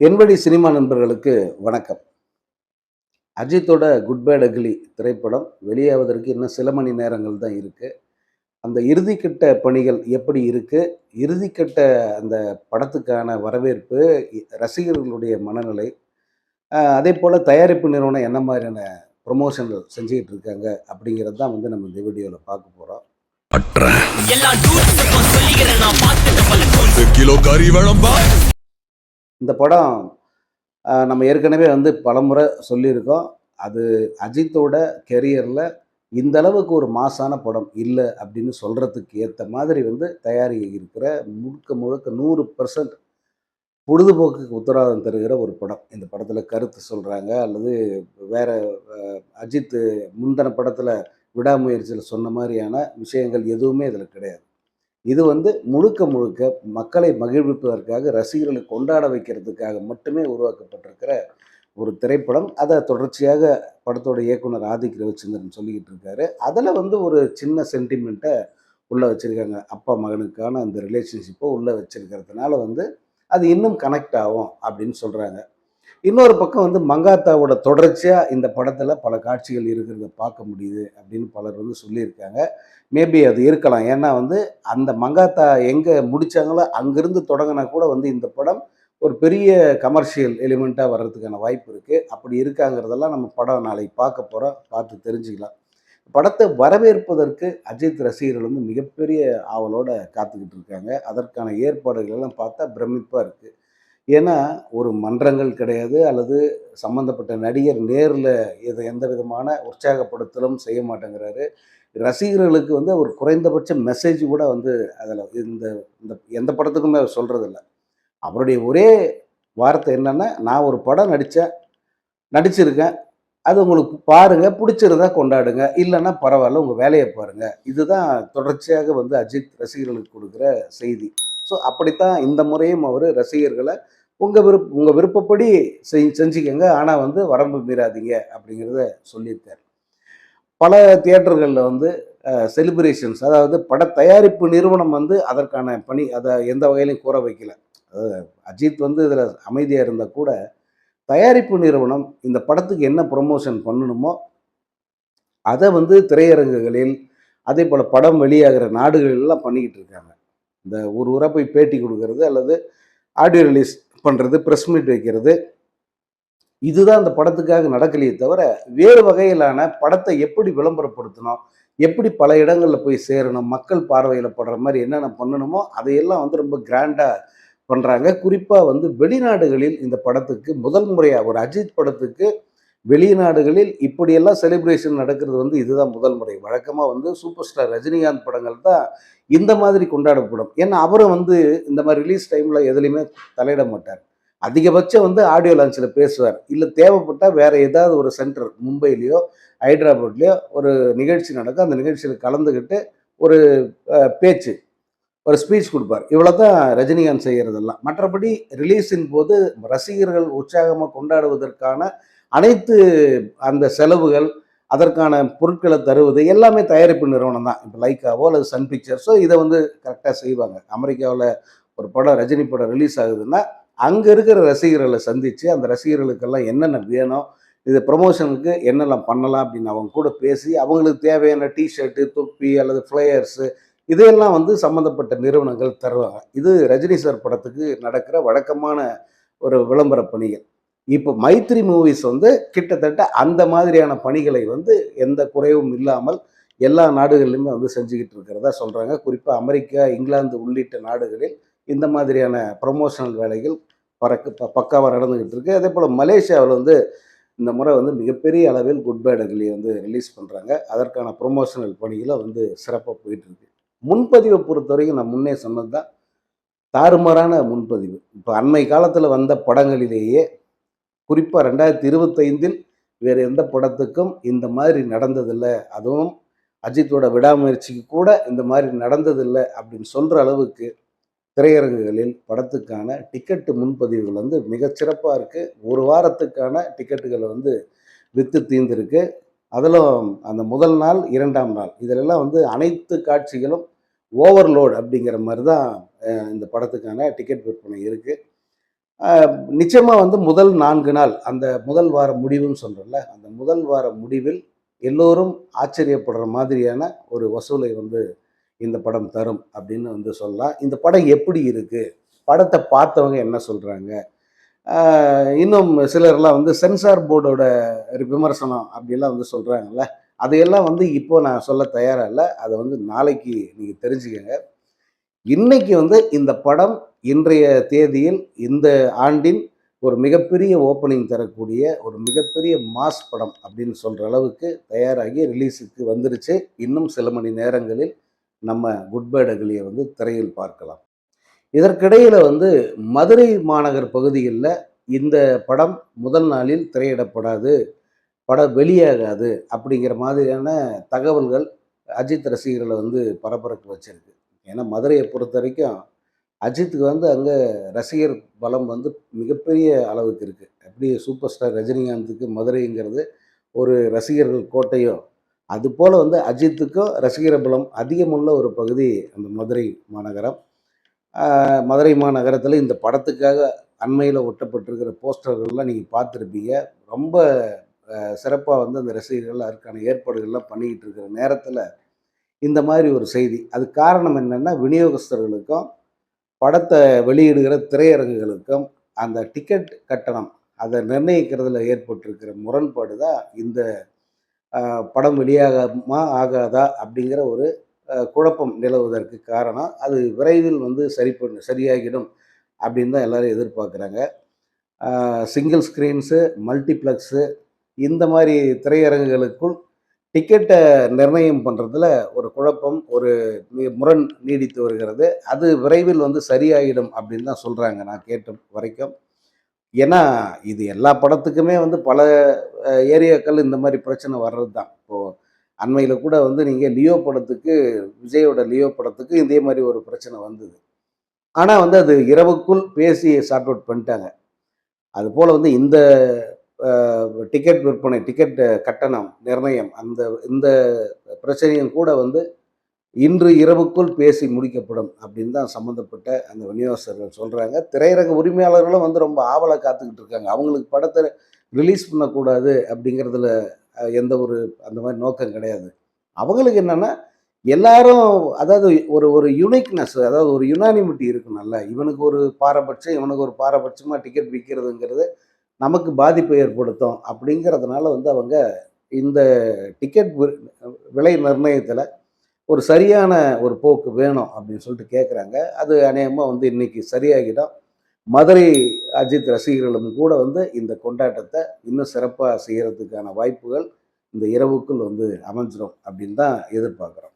என்வடி cinema நண்பர்களுக்கு வணக்கம். அஜித்தோட குட் பேட் அக்லி திரைப்படம் வெளியாவதற்கு இன்னும் சில மணி நேரங்கள் தான் இருக்குது அந்த இறுதிக்கட்ட பணிகள் எப்படி இருக்குது இறுதிக்கட்ட அந்த படத்துக்கான வரவேற்பு ரசிகர்களுடைய மனநிலை அதே போல் தயாரிப்பு நிறுவனம் என்ன மாதிரியான ப்ரொமோஷன்கள் செஞ்சுக்கிட்டு இருக்காங்க அப்படிங்கிறது தான் வந்து நம்ம இந்த வீடியோவில் பார்க்க போகிறோம் கிலோ கறி வேணும்பா? இந்த படம் நம்ம ஏற்கனவே வந்து பலமுறை சொல்லியிருக்கோம். அது அஜித்தோட கெரியரில் இந்த அளவுக்கு ஒரு மாசான படம் இல்லை அப்படின்னு சொல்கிறதுக்கு ஏற்ற மாதிரி வந்து தயாரி இருக்கிற முழுக்க முழுக்க நூறு பர்சன்ட் பொழுதுபோக்குக்கு உத்தரவாதம் தருகிற ஒரு படம். இந்த படத்தில் கருத்து சொல்கிறாங்க அல்லது வேறு அஜித்து அஜித் முந்தின படத்தில் விடாமுயற்சியில் சொன்ன மாதிரியான விஷயங்கள் எதுவுமே இதில் கிடையாது. இது வந்து முழுக்க முழுக்க மக்களை மகிழ்விப்பதற்காக ரசிகர்களை கொண்டாட வைக்கிறதுக்காக மட்டுமே உருவாக்கப்பட்டிருக்கிற ஒரு திரைப்படம். அதை தொடர்ச்சியாக படத்தோட இயக்குனர் ஆதிக் ரவிச்சந்திரன் சொல்லிக்கிட்டு இருக்காரு. அதில் வந்து ஒரு சின்ன சென்டிமெண்ட்டை உள்ளே வச்சுருக்காங்க. அப்பா மகனுக்கான அந்த ரிலேஷன்ஷிப்பை உள்ளே வச்சிருக்கிறதுனால வந்து அது இன்னும் கனெக்ட் ஆகும் அப்படின்னு சொல்கிறாங்க இன்னொரு பக்கம் வந்து மங்காத்தாவோட தொடர்ச்சியாக இந்த படத்தில் பல காட்சிகள் இருக்கிறத பார்க்க முடியுது அப்படின்னு பலர் வந்து சொல்லியிருக்காங்க. மேபி அது இருக்கலாம். ஏன்னா வந்து அந்த மங்காத்தா எங்கே முடிச்சாங்களோ அங்கேருந்து தொடங்கினா கூட வந்து இந்த படம் ஒரு பெரிய கமர்ஷியல் எலிமெண்ட்டாக வர்றதுக்கான வாய்ப்பு இருக்குது அப்படி இருக்காங்கிறதெல்லாம் நம்ம படம் நாளைக்கு பார்க்க போகிறோம் பார்த்து தெரிஞ்சுக்கலாம். படத்தை வரவேற்பதற்கு அஜித் ரசிகர்கள் வந்து மிகப்பெரிய ஆவலோடு காத்துக்கிட்டு இருக்காங்க. அதற்கான ஏற்பாடுகள் எல்லாம் பார்த்தா பிரமிப்பாக இருக்குது ஏன்னா ஒரு மன்றங்கள் கிடையாது அல்லது சம்மந்தப்பட்ட நடிகர் நேரில் இதை எந்த விதமான உற்சாகப்படுத்தலும் செய்ய மாட்டேங்கிறாரு. ரசிகர்களுக்கு வந்து அவர் குறைந்தபட்ச மெசேஜ் கூட வந்து அதில் இந்த இந்த எந்த படத்துக்குமே அவர் சொல்கிறதில்ல அவருடைய ஒரே வார்த்தை என்னென்னா நான் ஒரு படம் நடித்தேன் நடிச்சிருக்கேன். அது உங்களுக்கு பாருங்கள் பிடிச்சிருந்தா கொண்டாடுங்க. இல்லைன்னா பரவாயில்ல உங்கள் வேலையை பாருங்கள் இதுதான் தொடர்ச்சியாக வந்து அஜித் ரசிகர்களுக்கு கொடுக்குற செய்தி. ஸோ அப்படித்தான் இந்த முறையும் அவர் ரசிகர்களை உங்கள் விருப்ப உங்கள் விருப்பப்படி செய் செஞ்சுக்கோங்க. ஆனால் வந்து வரம்பு மீறாதீங்க அப்படிங்கிறத சொல்லியிருக்கார். பல தியேட்டர்களில் வந்து செலிப்ரேஷன்ஸ் அதாவது பட தயாரிப்பு நிறுவனம் வந்து அதற்கான பணி அதை எந்த வகையிலையும் கூற வைக்கல. அதாவது அஜித் வந்து இதில் அமைதியாக இருந்தால் கூட தயாரிப்பு நிறுவனம் இந்த படத்துக்கு என்ன ப்ரொமோஷன் பண்ணணுமோ அதை வந்து திரையரங்குகளில் அதே போல் படம் வெளியாகிற நாடுகளெல்லாம் பண்ணிக்கிட்டு இருக்காங்க. இந்த ஒரு ஊராக போய் பேட்டி கொடுக்கறது அல்லது ஆடியோ ரிலீஸ் பண்ணுறது ப்ரெஸ் மீட் வைக்கிறது. இதுதான் அந்த படத்துக்காக நடக்கலையே தவிர வேறு வகையிலான படத்தை எப்படி விளம்பரப்படுத்தணும் எப்படி பல இடங்களில் போய் சேரணும் மக்கள் பார்வையில் படுற மாதிரி என்னென்ன பண்ணணுமோ அதையெல்லாம் வந்து ரொம்ப கிராண்டாக பண்ணுறாங்க குறிப்பாக வந்து வெளிநாடுகளில் இந்த படத்துக்கு முதல் முறையாக ஒரு அஜித் படத்துக்கு வெளிநாடுகளில் இப்படியெல்லாம் செலிப்ரேஷன் நடக்கிறது வந்து இதுதான் முதல் முறை. வழக்கமாக வந்து சூப்பர் ஸ்டார் ரஜினிகாந்த் படங்கள் தான் இந்த மாதிரி கொண்டாடப்படும். ஏன்னா அவரும் வந்து இந்த மாதிரி ரிலீஸ் டைமில் எதுலேயுமே தலையிட மாட்டார். அதிகபட்சம் வந்து ஆடியோ லான்ச்சில் பேசுவார். இல்லை தேவைப்பட்டால் வேற ஏதாவது ஒரு சென்டர் மும்பையிலையோ ஹைதராபாத்லேயோ ஒரு நிகழ்ச்சி நடக்கும். அந்த நிகழ்ச்சியில் கலந்துக்கிட்டு ஒரு பேச்சு ஒரு ஸ்பீச் கொடுப்பார். இவ்வளோ தான் ரஜினிகாந்த் செய்கிறதெல்லாம் மற்றபடி ரிலீஸின் போது ரசிகர்கள் உற்சாகமாக கொண்டாடுவதற்கான அனைத்து அந்த செலவுகள் அதற்கான பொருட்களை தருவது எல்லாமே தயாரிப்பு நிறுவனம் தான். இப்போ லைக்காவோ அல்லது சன் பிக்சர்ஸோ இதை வந்து கரெக்டாக செய்வாங்க. அமெரிக்காவில் ஒரு படம் ரஜினி படம் ரிலீஸ் ஆகுதுன்னா அங்கே இருக்கிற ரசிகர்களை சந்தித்து அந்த ரசிகர்களுக்கெல்லாம் என்னென்ன வேணும் இது ப்ரொமோஷனுக்கு என்னெல்லாம் பண்ணலாம் அப்படின்னு அவங்க கூட பேசி அவங்களுக்கு தேவையான டிஷர்ட்டு தொப்பி அல்லது ஃப்ளையர்ஸு இதையெல்லாம் வந்து சம்மந்தப்பட்ட நிறுவனங்கள் தருவாங்க. இது ரஜினி சார் படத்துக்கு நடக்கிற வழக்கமான ஒரு விளம்பர பணிகள். இப்போ மைத்ரி மூவிஸ் வந்து கிட்டத்தட்ட அந்த மாதிரியான பணிகளை வந்து எந்த குறைவும் இல்லாமல் எல்லா நாடுகளிலுமே வந்து செஞ்சுக்கிட்டு இருக்கிறதா சொல்கிறாங்க குறிப்பாக அமெரிக்கா இங்கிலாந்து உள்ளிட்ட நாடுகளில் இந்த மாதிரியான ப்ரொமோஷனல் வேலைகள் பறக்க ப பக்காவாக நடந்துக்கிட்டு இருக்கு. அதே போல் மலேசியாவில் வந்து இந்த முறை வந்து மிகப்பெரிய அளவில் குட் பேட் வந்து ரிலீஸ் பண்ணுறாங்க அதற்கான ப்ரொமோஷனல் பணிகளை வந்து சிறப்பாக போயிட்டுருக்கு முன்பதிவை பொறுத்தவரைக்கும் நான் முன்னே சொன்னது தான் தாறுமாறான முன்பதிவு. இப்போ அண்மை காலத்தில் வந்த படங்களிலேயே குறிப்பாக ரெண்டாயிரத்தி இருபத்தைந்தில் வேறு எந்த படத்துக்கும் இந்த மாதிரி நடந்ததில்லை. அதுவும் அஜித்தோட விடாமுயற்சிக்கு கூட இந்த மாதிரி நடந்ததில்லை அப்படின்னு சொல்கிற அளவுக்கு திரையரங்குகளில் படத்துக்கான டிக்கெட்டு முன்பதிவுகள் வந்து மிகச்சிறப்பாக இருக்குது ஒரு வாரத்துக்கான டிக்கெட்டுகளை வந்து விற்று தீர்ந்துருக்கு. அதிலும் அந்த முதல் நாள் இரண்டாம் நாள் இதிலெல்லாம் வந்து அனைத்து காட்சிகளும் ஓவர்லோட் அப்படிங்கிற மாதிரி தான் இந்த படத்துக்கான டிக்கெட் விற்பனை இருக்குது நிச்சயமாக வந்து முதல் நான்கு நாள் அந்த முதல் வார முடிவுன்னு சொல்கிறோம்ல அந்த முதல் வார முடிவில் எல்லோரும் ஆச்சரியப்படுற மாதிரியான ஒரு வசூலை வந்து இந்த படம் தரும் அப்படின்னு வந்து சொல்லலாம். இந்த படம் எப்படி இருக்குது படத்தை பார்த்தவங்க என்ன சொல்கிறாங்க இன்னும் சிலர்லாம் வந்து சென்சார் போர்டோட விமர்சனம் அப்படிலாம் வந்து சொல்கிறாங்கல்ல அதையெல்லாம் வந்து இப்போ நான் சொல்ல தயாராக இல்லை அதை வந்து நாளைக்கு நீங்கள் தெரிஞ்சுக்கங்க. இன்னைக்கு வந்து இந்த படம் இன்றைய தேதியில் இந்த ஆண்டின் ஒரு மிகப்பெரிய ஓப்பனிங் தரக்கூடிய ஒரு மிகப்பெரிய மாஸ் படம் அப்படின்னு சொல்கிற அளவுக்கு தயாராகி ரிலீஸுக்கு வந்துருச்சு. இன்னும் சில மணி நேரங்களில் நம்ம குட் வந்து திரையில் பார்க்கலாம். இதற்கிடையில் வந்து மதுரை மாநகர் பகுதிகளில் இந்த படம் முதல் நாளில் திரையிடப்படாது படம் வெளியாகாது அப்படிங்கிற மாதிரியான தகவல்கள் அஜித் ரசிகர்களை வந்து பரபரப்பு வச்சிருக்கு. ஏன்னா மதுரையை பொறுத்த வரைக்கும் அஜித்துக்கு வந்து அங்கே ரசிகர் பலம் வந்து மிகப்பெரிய அளவுக்கு இருக்குது எப்படி சூப்பர் ஸ்டார் ரஜினிகாந்துக்கு மதுரைங்கிறது ஒரு ரசிகர்கள் கோட்டையோ அதுபோல் வந்து அஜித்துக்கும் ரசிகர் பலம் அதிகமுள்ள ஒரு பகுதி அந்த மதுரை மாநகரம். மதுரை மாநகரத்தில் இந்த படத்துக்காக அண்மையில் ஒட்டப்பட்டிருக்கிற போஸ்டர்கள்லாம் நீங்கள் பார்த்துருப்பீங்க. ரொம்ப சிறப்பாக வந்து அந்த ரசிகர்கள் அதற்கான ஏற்பாடுகள்லாம் பண்ணிக்கிட்டு இருக்கிற நேரத்தில் இந்த மாதிரி ஒரு செய்தி. அது காரணம் என்னென்னா விநியோகஸ்தர்களுக்கும் படத்தை வெளியிடுகிற திரையரங்குகளுக்கும் அந்த டிக்கெட் கட்டணம் அதை நிர்ணயிக்கிறதுல ஏற்பட்டிருக்கிற முரண்பாடு தான் இந்த படம் வெளியாகமா ஆகாதா அப்படிங்கிற ஒரு குழப்பம் நிலவுவதற்கு காரணம். அது விரைவில் வந்து சரி பண்ண சரியாகிடும் அப்படின்னு தான் எல்லோரும் எதிர்பார்க்குறாங்க. சிங்கிள் ஸ்க்ரீன்ஸு மல்டிப்ளெக்ஸு இந்த மாதிரி திரையரங்குகளுக்குள் டிக்கெட்டை நிர்ணயம் பண்ணுறதுல ஒரு குழப்பம் ஒரு முரண் நீடித்து வருகிறது. அது விரைவில் வந்து சரியாகிடும் அப்படின்னு தான் சொல்கிறாங்க நான் கேட்ட வரைக்கும். ஏன்னா இது எல்லா படத்துக்குமே வந்து பல ஏரியாக்கள் இந்த மாதிரி பிரச்சனை வர்றது தான். இப்போது அண்மையில் கூட வந்து நீங்கள் லியோ படத்துக்கு விஜயோட லியோ படத்துக்கு இதே மாதிரி ஒரு பிரச்சனை வந்தது. ஆனால் வந்து அது இரவுக்குள் பேசி சார்ட் அவுட் பண்ணிட்டாங்க. அதுபோல் வந்து இந்த டிக்கெட் விற்பனை டிக்கெட் கட்டணம் நிர்ணயம் அந்த இந்த பிரச்சனையும் கூட வந்து இன்று இரவுக்குள் பேசி முடிக்கப்படும் அப்படின்னு தான் சம்மந்தப்பட்ட அந்த விநியோகஸ்தர்கள் சொல்கிறாங்க திரையரங்க உரிமையாளர்களும் வந்து ரொம்ப ஆவலை காத்துக்கிட்டு இருக்காங்க. அவங்களுக்கு படத்தை ரிலீஸ் பண்ணக்கூடாது அப்படிங்கிறதுல எந்த ஒரு அந்த மாதிரி நோக்கம் கிடையாது. அவங்களுக்கு என்னென்னா எல்லாரும் அதாவது ஒரு ஒரு யுனிக்னஸ் அதாவது ஒரு யுனானிமிட்டி இருக்கணும்ல. இவனுக்கு ஒரு பாரபட்சம் இவனுக்கு ஒரு பாரபட்சமாக டிக்கெட் விற்கிறதுங்கிறது நமக்கு பாதிப்பை ஏற்படுத்தும் அப்படிங்கிறதுனால வந்து அவங்க இந்த டிக்கெட் விலை நிர்ணயத்தில் ஒரு சரியான ஒரு போக்கு வேணும் அப்படின்னு சொல்லிட்டு கேட்குறாங்க அது அநேகமாக வந்து இன்றைக்கி சரியாகிடும். மதுரை அஜித் ரசிகர்களும் கூட வந்து இந்த கொண்டாட்டத்தை இன்னும் சிறப்பாக செய்கிறதுக்கான வாய்ப்புகள் இந்த இரவுக்குள் வந்து அமைஞ்சிடும் அப்படின்னு தான் எதிர்பார்க்குறோம்.